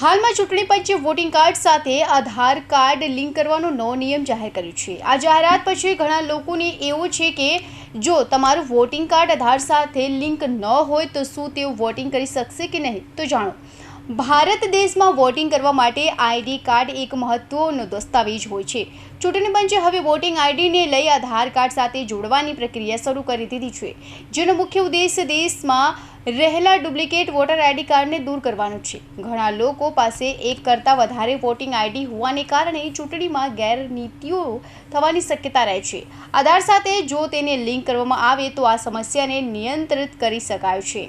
હાલમાં ચૂંટણી પંચે વોટિંગ કાર્ડ સાથે આધાર કાર્ડ લિંક કરવાનો નવો નિયમ જાહેર કર્યો છે. આ જાહેરાત પછી ઘણા લોકોને એવું છે કે જો તમારું વોટિંગ કાર્ડ આધાર સાથે લિંક ન હોય તો શું તેઓ વોટિંગ કરી શકશે કે નહીં? તો જાણો. ભારત દેશમાં વોટિંગ કરવા માટે આઈડી કાર્ડ એક મહત્વનો દસ્તાવેજ હોય છે. ચૂંટણી પંચે હવે વોટિંગ આઈડીને લઈ આધાર કાર્ડ સાથે જોડવાની પ્રક્રિયા શરૂ કરી દીધી છે, જેનો મુખ્ય ઉદ્દેશ દેશમાં રહેલા ડુપ્લિકેટ વોટર આઈડી કાર્ડને દૂર કરવાનો છે. ઘણા લોકો પાસે એક કરતાં વધારે વોટિંગ આઈડી હોવાને કારણે ચૂંટણીમાં ગેરનીતિઓ થવાની શક્યતા રહે છે. આધાર સાથે જો તેને લિંક કરવામાં આવે તો આ સમસ્યાને નિયંત્રિત કરી શકાય છે.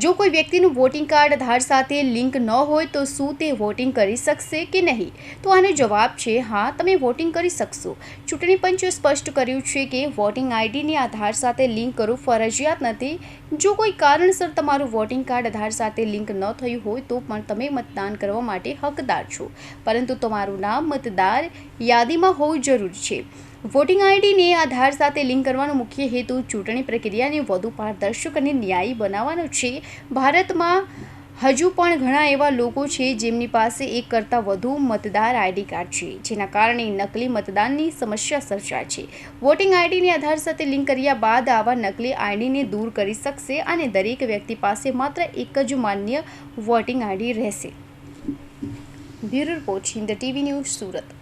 જો કોઈ વ્યક્તિનું વોટિંગ કાર્ડ આધાર સાથે લિંક ન હોય તો શું તે વોટિંગ કરી શકશે કે નહીં? તો આનો જવાબ છે, હા, તમે વોટિંગ કરી શકશો. ચૂંટણી પંચે સ્પષ્ટ કર્યું છે કે વોટિંગ આઈડીને આધાર સાથે લિંક કરવું ફરજિયાત નથી. જો કોઈ કારણસર તમારું વોટિંગ કાર્ડ આધાર સાથે લિંક ન થયું હોય તો પણ તમે મતદાન કરવા માટે હકદાર છો. પરંતુ તમારું નામ મતદાર યાદીમાં હોવું જરૂરી છે. વોટિંગ આઈડીને આધાર સાથે લિંક કરવાનો મુખ્ય હેતુ ચૂંટણી પ્રક્રિયાને વધુ પારદર્શક અને ન્યાયી બનાવવાનો છે. ભારતમાં હજુ પણ ઘણા એવા લોકો છે જેમની પાસે એક કરતાં વધુ મતદાર આઈડી કાર્ડ છે, જેના કારણે નકલી મતદાનની સમસ્યા સર્જાય છે. વોટિંગ આઈડીને આધાર સાથે લિંક કર્યા બાદ આવા નકલી આઈડીને દૂર કરી શકશે અને દરેક વ્યક્તિ પાસે માત્ર એક જ માન્ય વોટિંગ આઈડી રહેશે. Bureau report, Hind TV news Surat.